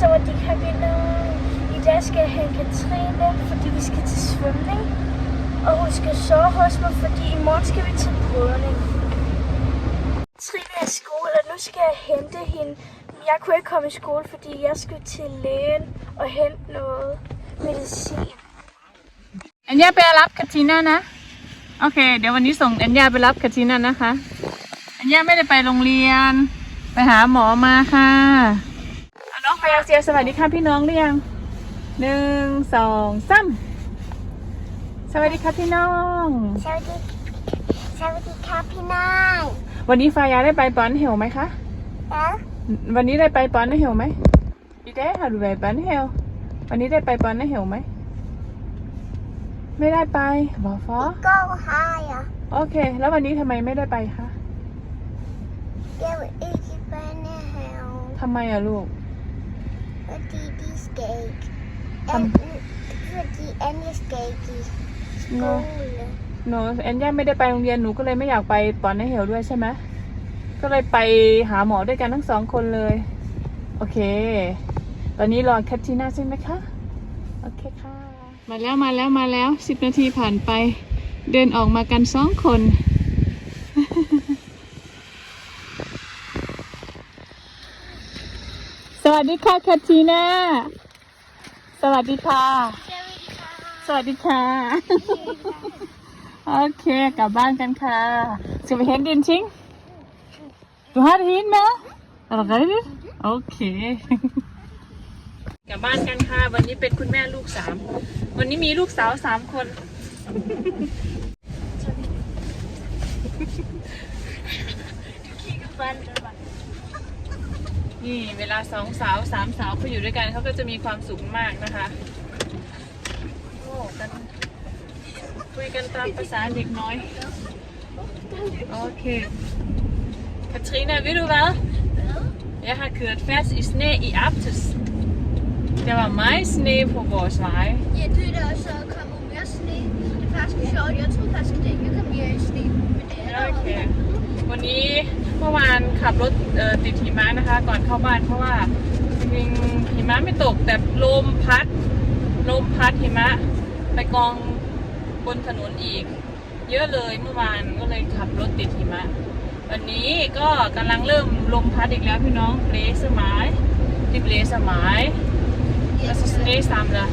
Så var de her vinder. I dag skal jeg hente Katrine, fordi vi skal til svømning. Og hun skal sove hos mig, fordi i morgen skal vi til brydning. Trine er i skole, og nu skal jeg hente hende. Men jeg kunne ikke komme i skole, fordi jeg skulle til lægen og hente noget medicin. อัญญาไปรับคาทิน่านะ โอเค เดี๋ยววันนี้ส่งอัญญาไปรับคาทิน่านะคะ อัญญาไม่ได้ไปโรงเรียน ไปหาหมอมาค่ะเอาน้อง ไปอาเซียสวัสดีค่ะพี่น้องหรือยังหนึ่งสองสามสวัสดีค่ะพี่น้อง สวัสดีสวัสดีค่ะพี่นายวันนี้ฟายาได้ไปปอนเฮลไหมคะนะวันนี้ได้ไปปอนเฮลไหมอีเด้ค่ะดูไปปอนเฮลวันนี้ได้ไปปอนเฮลไหมไม่ได้ไปบอกฟอก็ให้อะโอเค แล้ววันนี้ทำไมไม่ได้ไปคะเดี๋ยวอีกไปในเฮลทำไมอะลูก พอดีดีสเก็ตทำ en พอดีแอนนี่สเก็ตที่สกูลหนูแอนย่าไม่ได้ไปโรงเรียนหนูก็เลยไม่อยากไปปอนในเฮลด้วยใช่ไหมก็เลยไปหาหมอด้วยกันทั้งสองคนเลย โอเค ตอนนี้รอแคททีน่าใช่ไหมคะ โอเคค่ะ มาแล้วมาแล้วมาแล้วสิบนาทีผ่านไป เดินออกมากันสองคน วัสดีค่ะแคททีน่าสวัสดีค่ะ สวัสดีค่ะ โอเค กลับบ้านกันค่ะสิไปเห็นดินชิงดูฮาร์ดฮินไหมอะไรดิโอเค กลับบ้านกันค่ะ วันนี้เป็นคุณแม่ลูกสาม วันนี้มีลูกสาวสามคนนี่ เวลาสองสาวสามสาวเขาอยู่ด้วยกันเขาก็จะมีความสุขมากนะคะโอ้กันคุยกันตามภาษาเด็กน้อยโอเค Katrina, ved du hvad? Jeg har kørt fast i sne i aftes. Der var meget sne på vores veje. Ja, det er der også kommet mere sne. Det er faktisk sjovt. Jeg troede faktisk, at det ikke kom mere sne. Men det er der โอเควันนี้ เมื่อวานขับรถติดหิมะนะคะ ก่อนเข้าบ้านเพราะว่าจริงๆหิมะไม่ตกแต่ลมพัดลมพัดหิมะ ไปกองบนถนนอีก เยอะเลยเมื่อวานก็เลยขับรถติดหิมะ วันนี้ก็กำลังเริ่มลมพัดอีกแล้วพี่น้องเบรสมายดิเบรสมายแล้วสเนซัมละ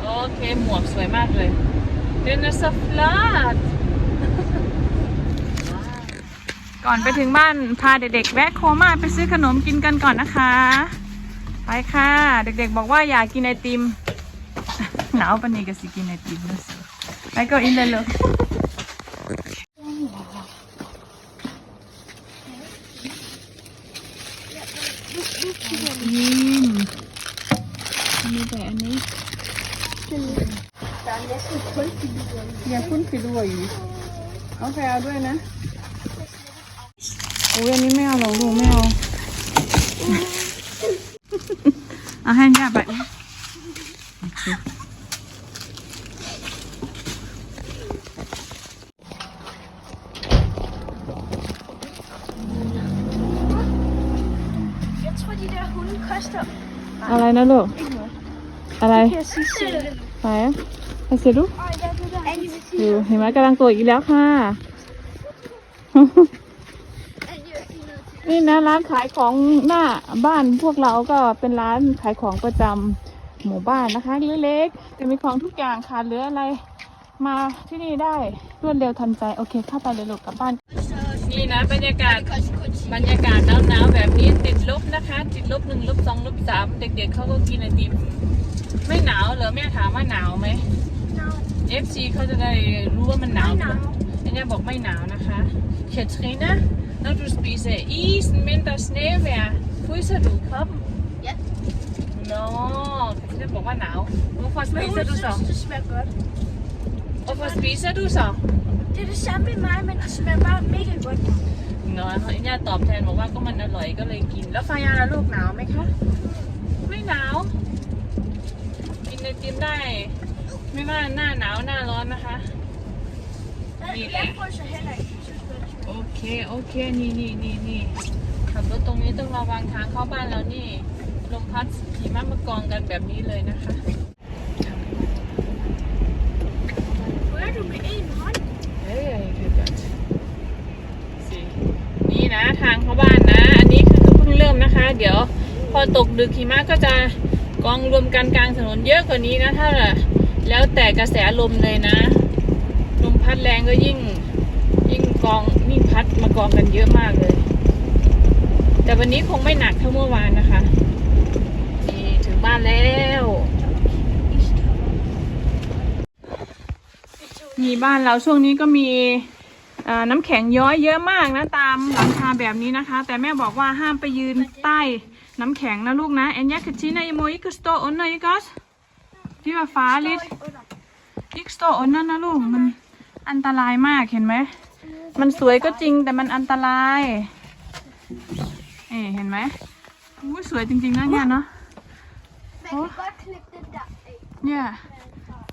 โอเคหมวกสวยมากเลย ดนสฟลาดก่อนไปถึงบ้านพาเด็กๆ แวะโคมาไปซื้อขนมกินกันก่อนนะคะ ไปค่ะ เด็กๆ บอกว่าอยากกินไอติม หนาวปนนี้ก็สิกินไอติมนะสิไปก็อินเลยเลยอืมมีแต่อันนี้ Der er næsten kun figurer. อย่าคุ้นผิดด้วยอยู่ เอาใครเอาด้วยนะโอ้ยอันนี้ไม่เอาหรอกลูกไม่เอาเอาให้ย่าไปโอเค Jeg tror, de der hunde koster อะไรนะลูก อะไร kan jeg sige selv. ไหนอะไปเสียดู Ej, ja, det der. ดูเห็นไหมกำลังตัวอีกแล้วค่ะ นี่นะร้านขายของหน้าบ้านพวกเราก็เป็นร้านขายของประจำหมู่บ้านนะคะเล็กๆจะมีของทุกอย่างค่ะเหลืออะไร มาที่นี่ได้รวดเร็วทันใจโอเคเข้าไปเลยลูกกลับบ้านนี่นะบรรยากาศบรรยากาศหนาวๆแบบนี้ติดลบนะคะ ติดลบหนึ่งลบสองลบสามเด็กๆเขาก็กินไอติมไม่หนาวเหรอแม่ถามว่าหนาวไหม FC เขาจะได้รู้ว่ามันหนาวไม่หนาว อันนี้บอกไม่หนาวนะคะ Katrina når du spiser isen mindre snevejr fryser du i kroppen Ja. Nå Katrina บอกว่าหนาว Hvorfor Men hun spiser du så synes, det smager godt. Hvorfor spiser du så Det er det samme i mig, men det smager bare mega godt. เนาะอันนี้ตอบแทนบอกว่าก็มันอร่อย ก็เลยกินแล้วฟายาแล้วลูกหนาวไหมคะไม่หนาวกินไอติมได้ไม่ว่าหน้าหนาวหน้าร้อนนะคะ Jeg, Lige jeg lidt. fryser heller ikke. Jeg synes godt, det smager. โอเคเคโอเคนี่นี่นี่นี่ขับรถตรงนี้ต้องระวังทางเข้าบ้านแล้วนี่ลมพัดหิมะมากองกันแบบนี้เลยนะคะ Where do we eat, man? เฮ้ยเดี๋ยวก่อนสินี่นะทางเข้าบ้านนะ อันนี้คือเพิ่งเริ่มนะคะ เดี๋ยวพอตกดึกหิมะก็จะกองรวมกันกลางถนนเยอะกว่านี้นะถ้า แล้วแต่กระแสลมเลยนะ ลมพัดแรงก็ยิ่งยิ่งกองยิ่งพัดมากองกันเยอะมากเลย แต่วันนี้คงไม่หนักเท่าเมื่อวานนะคะนี่ถึงบ้านแล้ว มีบ้านเราช่วงนี้ก็มีน้ำแข็งย้อยเยอะมากนะตามหลังคาแบบนี้นะคะ แต่แม่บอกว่าห้ามไปยืนใต้น้ำแข็งนะลูกนะเอ็นยาคิชินะอีโมอิกสโตออนนะอีกัส ที่ว่าฟ้าลิดอิกสโตออนนั่นนะลูกมันอันตรายมากเห็นไหม มันสวยก็จริงแต่มันอันตรายเอ๊ะเห็นไหมอุ้ยสวยจริงๆนะเนี่ยเนาะ Oh. Bara klippte där. เนี่ย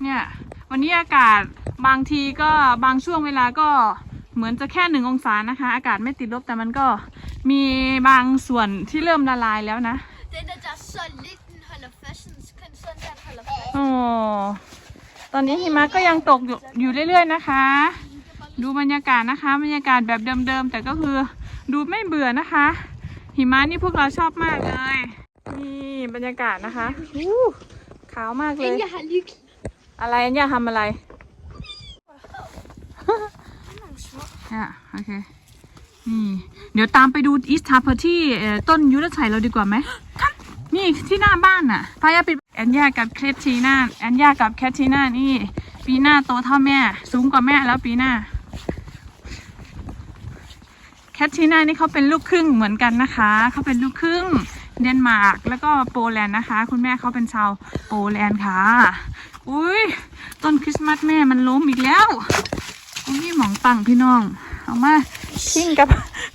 เนี่ย วันนี้อากาศบางทีก็บางช่วงเวลาก็เหมือนจะแค่หนึ่งองศานะคะ อากาศไม่ติดลบแต่มันก็มีบางส่วนที่ริ่มละลายแล้วนะ อตอนนี้หิมะก็ยังตกอยู่อยู่เรื่อย ๆ นะคะ ดูบรรยากาศนะคะ บรรยากาศแบบเดิมๆ แต่ก็คือดูไม่เบื่อนะคะ หิมะนี่พวกเราชอบมากเลย นี่บรรยากาศนะคะอู้ขาวมากเลย อะไรเนี่ยทำอะไรอะโอเค นี่ เดี๋ยวตามไปดูอีสทาเพอร์ที่ต้นยุทธชัยเราดีกว่าไหม นี่ที่หน้าบ้านน่ะพายาปิด แอนยากับเคททีน่าแอนยากับแคททีน่านี่ ปีหน้าโตเท่าแม่ สูงกว่าแม่แล้วปีหน้าแคททีน่านี่เขาเป็นลูกครึ่งเหมือนกันนะคะเขาเป็นลูกครึ่งเดนมาร์กแล้วก็โปแลนด์นะคะ คุณแม่เขาเป็นชาวโปแลนด์ค่ะอุ้ยต้นคริสต์มาสแม่มันล้มอีกแล้วอุ้ยหมองตังพี่น้องเอามาทิ้งกับ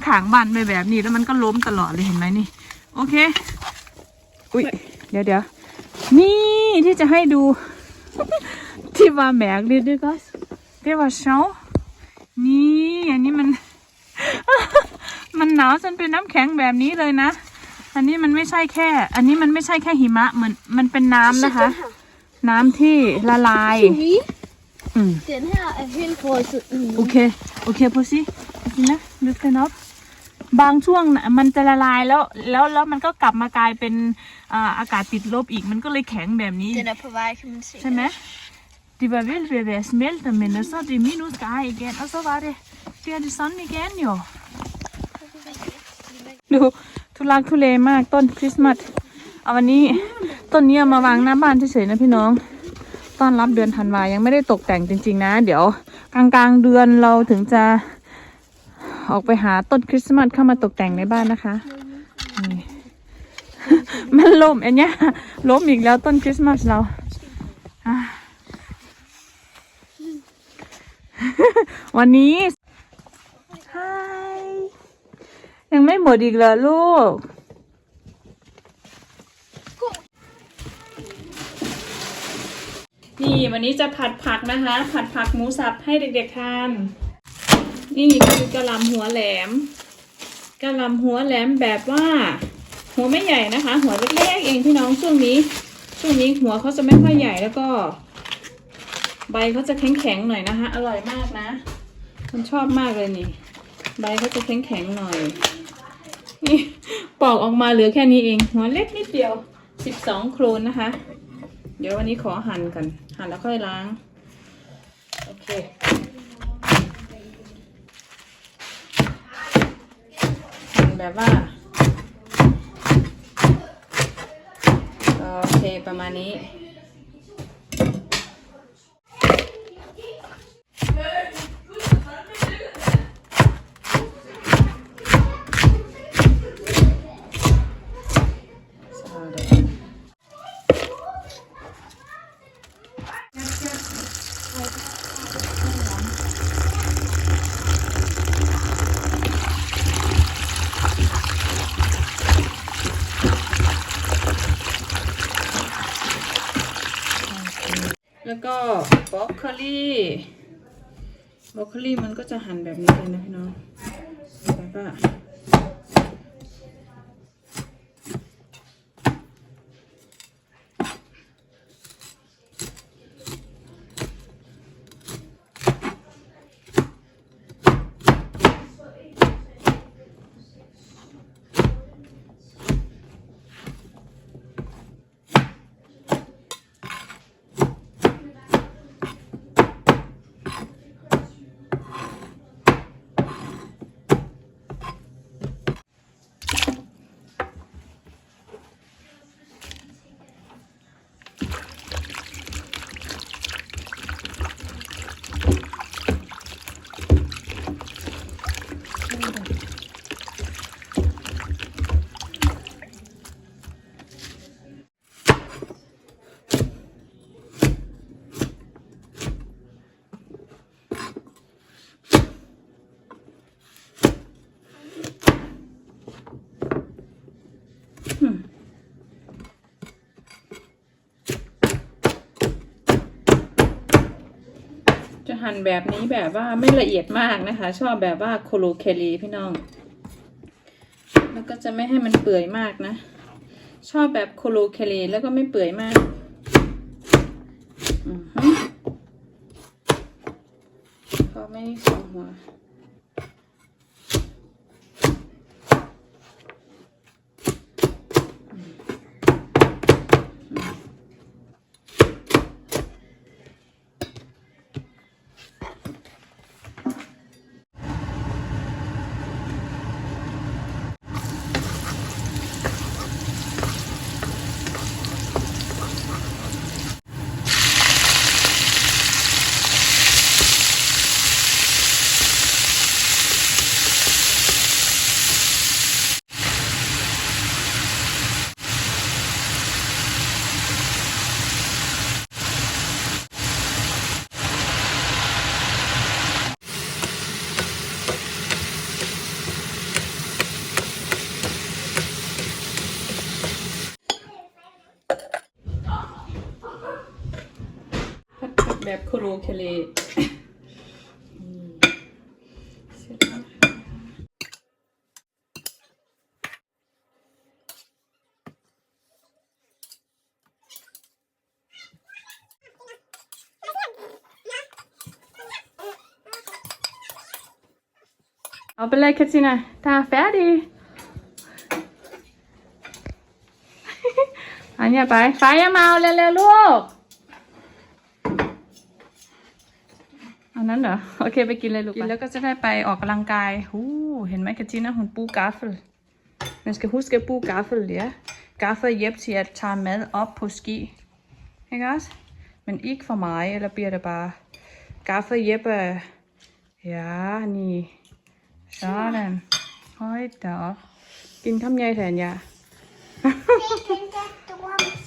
ขางบันไปแบบนี้แล้วมันก็ล้มตลอดเลยเห็นไหมนี่ โอเค อุ้ยเดี๋ยวเดี๋ยว นี่ที่จะให้ดู ที่ว่าแมกดิดิกัสที่ว่าเช้านี่อันนี้มัน มันหนาวจนเป็นน้ำแข็งแบบนี้เลยนะ อันนี้มันไม่ใช่แค่ อันนี้มันไม่ใช่แค่หิมะเหมือนมันเป็นน้ำนะคะ น้ำที่ละลาย Vi, อืม den her er helt frosset. โอเคโอเคพอสินะลึกเลยเนาะ บางช่วงน่ะมันจะละลายแล้วแล้วแล้วมันก็กลับมากลายเป็นอ่าอากาศติดลบอีกมันก็เลยแข็งแบบนี้ Den er på vej, kan man se. ใช่ไหม Det var vildt ved at være smeltet, men så er det minusgrader igen, og så var det, bliver det sådan igen jo. ดูทุลักทุเลมากต้นคริสต์มาสเอาวันนี้ต้นนี้เอามาวางหน้าบ้านเฉยๆนะพี่น้อง ต้อนรับเดือนธันวายังไม่ได้ตกแต่งจริง ๆ นะ เดี๋ยวกลางๆเดือนเราถึงจะ ออกไปหาต้นคริสต์มาสเข้ามาตกแต่งในบ้านนะคะนี่มันล้มอันเนี้ยล้มอีกแล้วต้นคริสต์มาสเราวันนี้ฮายยังไม่หมดอีกเหรอลูก นี่วันนี้จะผัดผักนะคะ ผัดผักหมูสับให้เด็กๆทาน นี่คือกระหลำหัวแหลมกระหลำหัวแหลมแบบว่า หัวไม่ใหญ่นะคะ หัวเล็กๆเองพี่น้องช่วงนี้ ช่วงนี้หัวเขาจะไม่ค่อยใหญ่แล้วก็ ใบเขาจะแข็งๆหน่อยนะคะอร่อยมากนะ มันชอบมากเลยนี่ ใบเขาจะแข็งๆหน่อยนี่ปอกออกมาเหลือแค่นี้เอง หัวเล็กนิดเดียวสิบสองโครนนะคะ เดี๋ยววันนี้ขอหั่นกันหั่นแล้วค่อยล้าง โอเค หั่น แบบว่าโอเคประมาณนี้ แล้วก็ บ็อกโคลีบรอกโคลีมันก็จะหั่นแบบนี้เลยนะพี่น้องแล้วก็จะ หั่นแบบนี้แบบว่าไม่ละเอียดมากนะคะ ชอบแบบว่าโคโลเคลีพี่น้อง แล้วก็จะไม่ให้มันเปื่อยมากนะ ชอบแบบโคโลเคลีแล้วก็ไม่เปื่อยมากอือฮึพอไม่สองหัว แบบโคโลเคเลอืมเสร็จแล้วเอาไปเลยคาตินาตาแฟดีอันเนี้ยไปไฟยังมาเอาเร็วๆลูกอันนั้นเหรอ โอเคไปกินเลยลูกกินแล้วก็จะได้ไปออกกำลังกายหูเห็นไหมคาจิน่าหุ่นปูกาฟล Man skal huske at bruge gaffel, ja. Gaffel hjælp til at tage mad op på ski. Ikke også? Men ikke for mig, eller bliver det bare... Gaffel hjælper... Ja, ni. Sådan. Høj da op. Giv kom jeg til ja.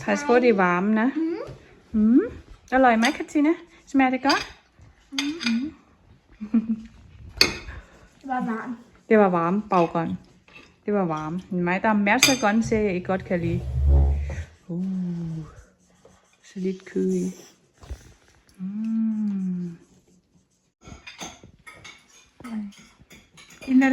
Pas på, det er varme, ne? Mm. อร่อยไหมคาติน่า smager det godt? Det var varmt. Det var varme, baggrøn. Det var varme. Men mig, der er masser af grøntsager, I godt kan lide. Uh, så lidt kød i. Mm. Ind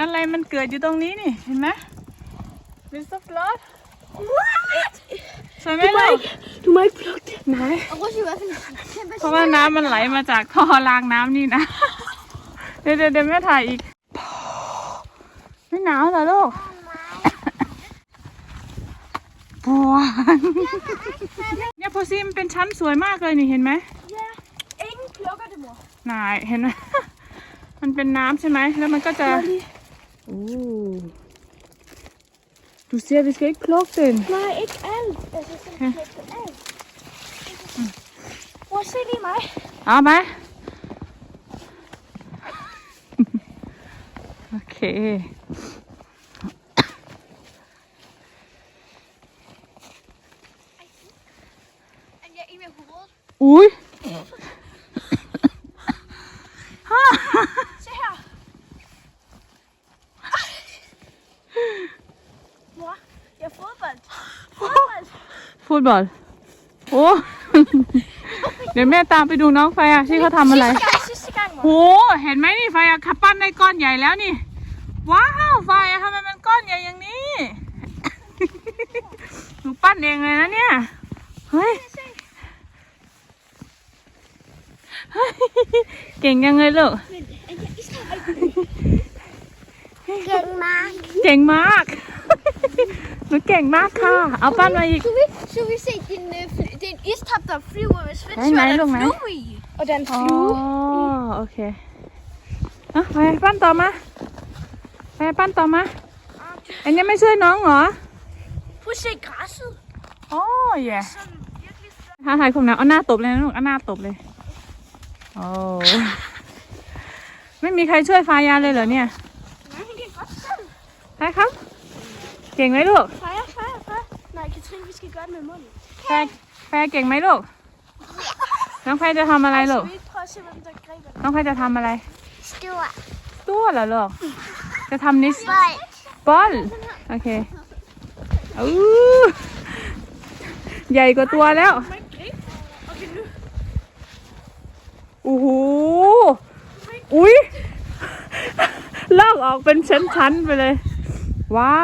อะไรมันเกิดอยู่ตรงนี้นี่ เห็นไหม Vil du flot? What? สวยไหมลูก Du må ikke plukke det. Nej. Og prøv at se, hvad for en เพราะว่าน้ำมันไหลมาจากท่อรางน้ำนี่นะ เดี๋ยวเดี๋ยวเดี๋ยวแม่ถ่ายอีก ไม่หนาวเหรอลูกปวดเนี่ยโพซิมนเป็นชั้นสวยมากเลยนี่เห็นไหม Ja. Ingen plukker det, mor. นายเห็นไหม มันเป็นน้ำใช่ไหม แล้วมันก็จะ Lige. Uh. Du ser, vi skal ikke plukke den. Nej, ikke alt. Jeg synes, Ja. det er alt. Mor, se lige mig. เอาไป โอเค Er jeg i med hovedet? อุ้ย Se her. ฟุต บอลโอ้ เดี๋ยวแม่ตามไปดูน้องไฟอะที่เขาทำอะไร Sidste gang, โห เห็นไหมนี่ไฟอะขับปั้นได้ก้อนใหญ่แล้วนี่ ว้าวไฟอะทำไมมันก้อนใหญ่อย่างนี้ หนูปั้นเองเลยนะเนี่ย เฮ้ยเฮ้ยเก่งยังไงลูก Gæng mark. เก่งมาก หนูเก่งมากค่ะ เอาปั้นมาอีก Så vi, så vi se din, øh, fly- det er en istap, der flyver med Nej, svitsvær, nej, der luk er mig. flue i. Og den อ๋อ flue. โอเคอะไปปั้นต่อมาไปปั้นต่อมา อันนี้ไม่ช่วยน้องเหรอ Prøv at se græsset. โอ้ย Sådan virkelig flot. ท้าทายคงนะเอาหน้าตบเลยนะลูกเอาหน้าตบเลย โอ้ไม่มีใครช่วยฟายาเลยเหรอเนี่ย Nej, han kan godt selv. ใช่ครับ เก่งไหมลูก Freja, Freja, Freja. Nej, Katrine, vi skal gøre det med munden. แฟแฟเก่งไหมลูก น้องแฟจะทำอะไรลูก Skal vi ikke prøve at se, hvem der griber den? น้องแฟจะทำอะไร Stor. ตัวเหรอลูก จะทำนิส Bold. บอล โอเคอู้ใหญ่กว่าตัวแล้ว Må ikke gribe. Okay, nu. โอ้โห อุ้ยลอกออกเป็นชั้นๆไปเลย ว้า